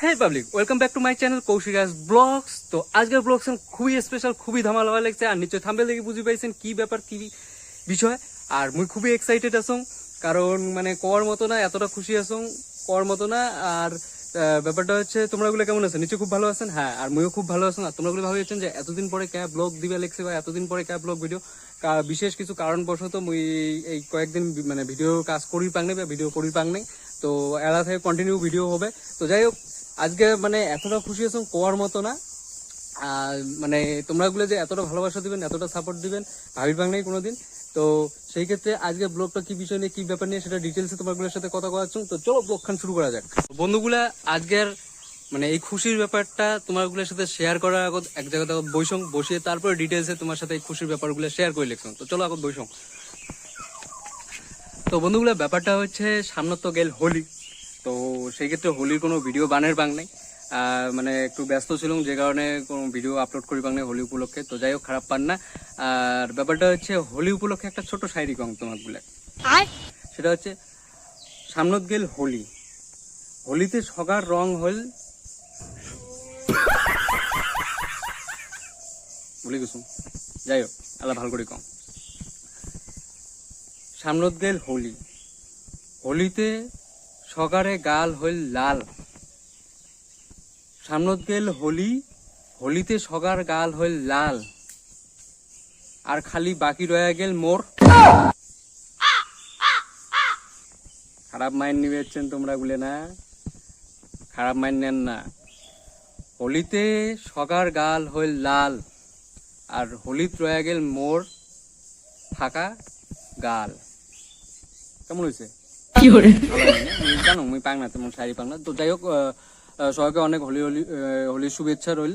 হ্যাঁ public welcome back to my channel Kaushika's vlogs তো আজকের ব্লগস খুবই স্পেশাল খুবই ধামাল হওয়া লাগছে। আর নিশ্চয় থাম্বেল দেখে বুঝি পাইছেন কি ব্যাপার, কি বিষয়। আর মুই খুবই এক্সাইটেড আছং, কারণ মানে কর মতো না, এতটা খুশি আছং কর মতো না। আর ব্যাপারটা হচ্ছে, তোমরা গুলো কেমন আছেন নিশ্চয় খুব ভালো আছেন? হ্যাঁ আর মুইও খুব ভালো আছেন আর তোমরা গুলো ভাবেছেন যে, এতদিন পরে ক্যাব ব্লগ দিবে লেগছে বা এতদিন পরে ক্যাব ব্লগ ভিডিও বিশেষ কিছু কারণবশত মুই এই কয়েকদিন মানে ভিডিও কাজ করি পাং নাই বা ভিডিও করি পাং নাই। তো, এলা থেকে কন্টিনিউ ভিডিও হবে। তো যাই হোক আজকে মানে এতটা খুশি আছো কোয়ার মতো না? মানে তোমরা গুলো যে এতটা ভালোবাসা দিবেন, এতটা সাপোর্ট দিবেন, ভাবির বাংলায় কোনোদিন। তো সেই ক্ষেত্রে আজকে ব্লগটা কি বিষয় নিয়ে, কি ব্যাপার নিয়ে সেটা ডিটেলসে তোমাগুলোর সাথে কথা কওয়াচ্ছ তো চলো ব্লগ খান শুরু করা যাক। বন্ধুগুলা, আজকের মানে এই খুশির ব্যাপারটা তোমারগুলোর সাথে শেয়ার করার আগত এক জায়গাতে বৈশং বসিয়ে তারপরে ডিটেলসে তোমার সাথে এই খুশির ব্যাপারগুলো শেয়ার করে লিখছো। তো চলো আগত বৈশং। তো বন্ধুগুলো, ব্যাপারটা হচ্ছে সামনে তো গেল হোলি। তো সেই ক্ষেত্রে হোলির কোনো ভিডিও বানের বাং নাই। মানে একটু ব্যস্ত ছিলাম যে কারণে কোনো ভিডিও আপলোড করি বাং নাই হোলি উপলক্ষে। তো যাই হোক খারাপ পান না। আর ব্যাপারটা হচ্ছে হোলি উপলক্ষে একটা ছোট শায়রি কম তোমারগুলা সেটা হচ্ছে সামনত গেল হোলি। হোলিতে সগার রং হল ভুলে গেছুম যাই হোক আল্লাহ ভালো করে কম সামনত গেল হোলি। হোলিতে সকারে গাল হইল লাল। সামনত গেল হোলি, হোলিতে সগার গাল হইল লাল। আর খালি বাকি রয়ে গেল মোর। খারাপ মাইন্ড নিবেছেন তোমরা গুলে না। খারাপ মাইন্ড নেন না। হোলিতে সগার গাল হইল লাল, আর হোলিত রয়ে গেল মোর ফাঁকা গাল। কেমন হয়েছে? জানো পাং না তেমন শাড়ি পাং না তো যাই হোক সবাইকে অনেক হোলি হোলি শুভেচ্ছা রইল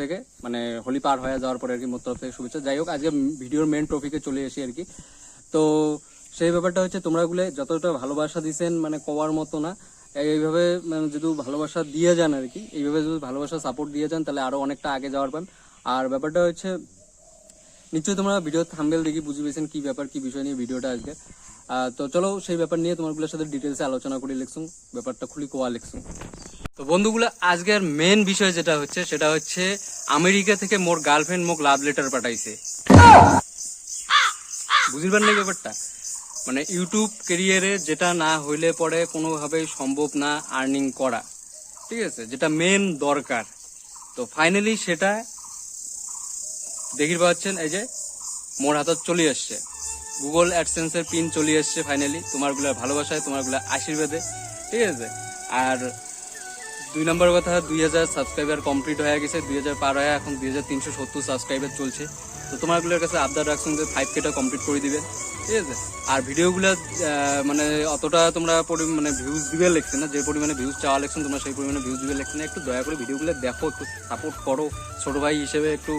থেকে। মানে হোলি পার হয়ে যাওয়ার পরে আর কি থেকে শুভেচ্ছা। যাই হোক, আজকে ভিডিওর মেন চলে এসি আর কি। তো সেই ব্যাপারটা হচ্ছে তোমরা যতটা ভালোবাসা দিছেন মানে কওয়ার মতো না, এইভাবে মানে যদি ভালোবাসা দিয়ে যান আর কি, এইভাবে যদি ভালোবাসা সাপোর্ট দিয়ে যান, তাহলে আরও অনেকটা আগে যাওয়ার পান আর ব্যাপারটা হচ্ছে নিশ্চয়ই তোমরা ভিডিও থাম্বেল দেখি বুঝে পেয়েছেন কি ব্যাপার কি বিষয় নিয়ে ভিডিওটা আহ, তো চলো সেই ব্যাপার নিয়ে তোমারগুলোর সাথে ডিটেলসে আলোচনা করে লিখছুন ব্যাপারটা খুলি কোয়া লিখছুন তো বন্ধুগুলো আজকের মেন বিষয় যেটা হচ্ছে সেটা হচ্ছে আমেরিকা থেকে মোর গার্লফ্রেন্ড মোক লাভ লেটার পাঠাইছে। বুঝিবার নেই ব্যাপারটা? মানে ইউটিউব কেরিয়ারে যেটা না হইলে পরে কোনোভাবেই সম্ভব না আর্নিং করা। ঠিক আছে? যেটা মেন দরকার। তো ফাইনালি সেটা দেখির পাচ্ছেন, এই যে মোর হাতত চলে আসছে। গুগল অ্যাডসেন্সের পিন চলে আসছে ফাইনালি তোমারগুলো ভালোবাসায়, তোমারগুলো আশীর্বাদে, ঠিক আছে? আর দুই নম্বর কথা, দুই হাজার সাবস্ক্রাইবার কমপ্লিট হয়ে গেছে, দুই হাজার পার হয়ে এখন দুই হাজার তিনশো সত্তর সাবস্ক্রাইবার চলছে। তো তোমারগুলোর কাছে আবদার রাখছেন যে ফাইভ কেটা কমপ্লিট করে দিবে, ঠিক আছে? আর ভিডিওগুলো মানে অতটা তোমরা মানে ভিউজ দিবে লেখছে না, যে পরিমাণে ভিউজ চাওয়া লেখছেন তোমরা সেই পরিমাণে ভিউজ দিবে লেখছে না। একটু দয়া করে ভিডিওগুলো দেখো, একটু সাপোর্ট করো, ছোট ভাই হিসেবে একটু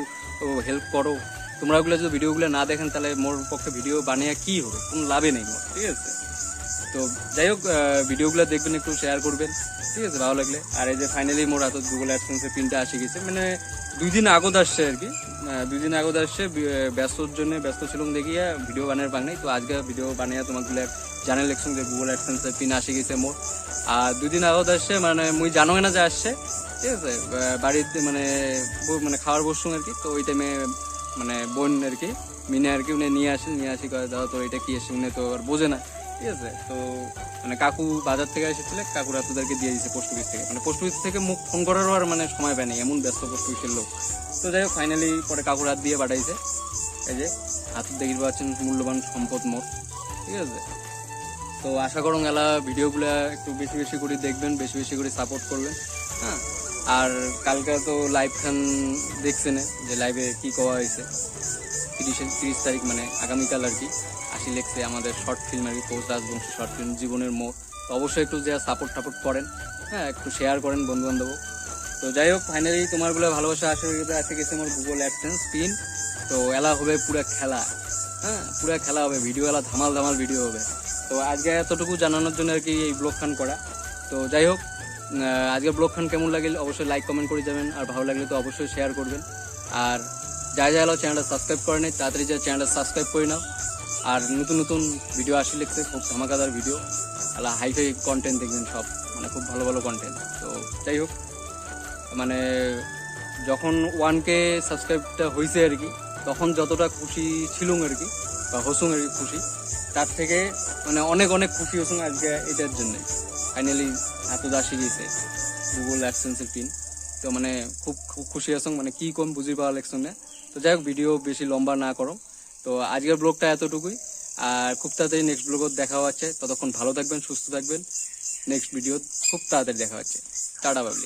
হেল্প করো। তোমরা ওগুলো যদি ভিডিওগুলো না দেখেন, তাহলে মোর পক্ষে ভিডিও বানিয়ে কি হবে? কোনো লাভে নেই মোর, ঠিক আছে? তো যাই হোক ভিডিওগুলো দেখবেন, একটু শেয়ার করবেন, ঠিক আছে? ভালো লাগলে। আর এই যে ফাইনালি মোর হাতত গুগল অ্যাডসেন্সের পিনটা আসে গেছে মানে দুই দিন আগত আসছে আর কি। দুই দিন আগত আসছে ব্যস্তর জন্য, ব্যস্ত ছিলাম দেখিয়া ভিডিও বানানোর পাং নাই। তো আজকে ভিডিও বানিয়ে তোমাগুলো জানে লেখছেন যে গুগল অ্যাডসেন্সের পিন আসে গেছে মোর। আর দুই দিন আগত আসছে মানে মুই জানো না যে আসছে। ঠিক আছে? বাড়িতে মানে মানে খাওয়ার বসুন আর কি। তো ওই টাইমে মানে বোন আর কি, মিনে আর কি, উনি নিয়ে আসেন নিয়ে আসি দাদা তো এটা কি এসে উনি তো আর বোঝে না। ঠিক আছে, তো মানে কাকু বাজার থেকে এসেছিল কাকু রাতুদারকে দিয়ে দিয়েছে পোস্ট অফিস থেকে। মানে পোস্ট অফিস থেকে মুখ ফোন করারও আর মানে সময় পায়নি এমন ব্যস্ত পোস্ট অফিসের লোক। তো যাই হোক ফাইনালি পরে কাকুর হাত দিয়ে পাঠাইছে। এই যে, হাত দেখি পাচ্ছেন মূল্যবান সম্পদ মোর। ঠিক আছে, তো আশা করুন এলা ভিডিওগুলো একটু বেশি বেশি করে দেখবেন, বেশি বেশি করে সাপোর্ট করবেন হ্যাঁ। আর কালকে তো লাইভ খান দেখছেন যে লাইভে কি কওয়া হয়েছে তিরিশে, তিরিশ তারিখ মানে আগামীকাল আর কি। আসি লেখছে আমাদের শর্ট ফিল্ম আর কি, পৌষ রাজবংশী শর্ট ফিল্ম জীবনের মোড়। তো অবশ্যই একটু যা সাপোর্ট টাপোর্ট করেন হ্যাঁ একটু শেয়ার করেন বন্ধু বান্ধব তো যাই হোক ফাইনালি তোমারগুলো ভালোবাসা আসে আসে গেছে আমার গুগল অ্যাডসেন্স পিন তো এলা হবে পুরা খেলা হ্যাঁ পুরা খেলা হবে ভিডিও এলা ধামাল ধামাল ভিডিও হবে। তো আজকে এতটুকু জানানোর জন্য আর কি এই ব্লগ খান করা। তো যাই হোক আজকের ব্লগ খান কেমন লাগলে? অবশ্যই লাইক কমেন্ট করে যাবেন, আর ভালো লাগলে তো অবশ্যই শেয়ার করবেন। আর যা যা এলো চ্যানেলটা সাবস্ক্রাইব করে নেই, তাড়াতাড়ি যা চ্যানেলটা সাবস্ক্রাইব করে নাও। আর নতুন নতুন ভিডিও আসি লিখছে খুব ধামাকাদার ভিডিও আলা হাই ফাই কন্টেন্ট দেখবেন সব মানে খুব ভালো ভালো কন্টেন্ট তো যাই হোক মানে যখন ওয়ানকে সাবস্ক্রাইবটা হয়েছে আর কি, তখন যতটা খুশি ছিলুম আর কি, বা হসুং আর কি খুশি, তার থেকে মানে অনেক অনেক খুশি হসুং আজকে এটার জন্যে। ফাইনালি এত দা শিখেছে গুগল অ্যাডসেন্সের পিন তো মানে খুব খুব খুশি আছো মানে কি কম বুঝি পাওয়া লাগছো না। তো যাই হোক ভিডিও বেশি লম্বা না করো। তো আজকের ব্লগটা এতটুকুই। আর খুব তাড়াতাড়ি নেক্সট ব্লগও দেখা হচ্ছে। ততক্ষণ ভালো থাকবেন, সুস্থ থাকবেন। নেক্সট ভিডিও খুব তাড়াতাড়ি দেখা হচ্ছে। টাটা বাবলি।